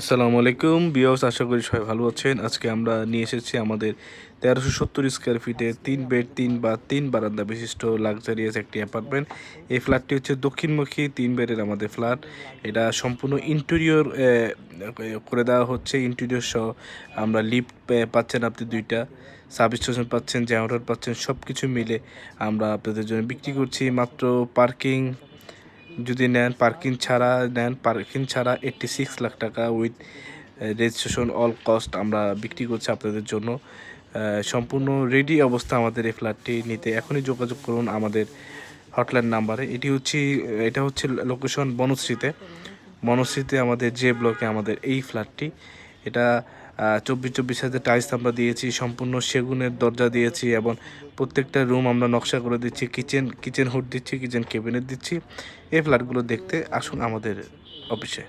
আসসালামু আলাইকুম। বিয়স আশা করি সবাই ভালো আছেন। আজকে আমরা নিয়ে এসেছি আমাদের তেরোশো সত্তর স্কোয়ার ফিটের তিন বেড তিন বা তিন বারান্দা বিশিষ্ট লাক্সারিয়াস একটি অ্যাপার্টমেন্ট এই ফ্ল্যাটটি হচ্ছে দক্ষিণমুখী, তিন বেডের আমাদের ফ্ল্যাট এটা সম্পূর্ণ ইন্টেরিয়র করে দেওয়া হচ্ছে। ইন্টেরিয়র সহ আমরা লিফট পাচ্ছেন আপনি দুইটা। সার্ভিস স্টেশন পাচ্ছেন জেনারেটর পাচ্ছেন সব কিছু মিলে আমরা আপনাদের জন্য বিক্রি করছি। মাত্র পার্কিং যদি নেন পার্কিং ছাড়া, নেন পার্কিং ছাড়া এইট্টি সিক্স লাখ টাকা উইথ রেজিস্ট্রেশন অল কস্ট আমরা বিক্রি করছি আপনাদের জন্য। সম্পূর্ণ রেডি অবস্থা আমাদের এই ফ্ল্যাটটি নিতে। এখনই যোগাযোগ করুন আমাদের হটলাইন নাম্বারে এটি হচ্ছে, এটা হচ্ছে লোকেশন বনশ্রীতে। বনশ্রীতে আমাদের যে ব্লকে আমাদের এই ফ্ল্যাটটি এটা চব্বিশ চব্বিশ হাজার টাইলস আমরা দিয়েছি, সম্পূর্ণ সেগুনের দরজা দিয়েছি এবং প্রত্যেকটা রুম আমরা নকশা করে দিচ্ছি কিচেন কিচেন হুড দিচ্ছি কিচেন ক্যাবিনেট দিচ্ছি। এই ফ্ল্যাটগুলো দেখতে আসুন আমাদের অফিসে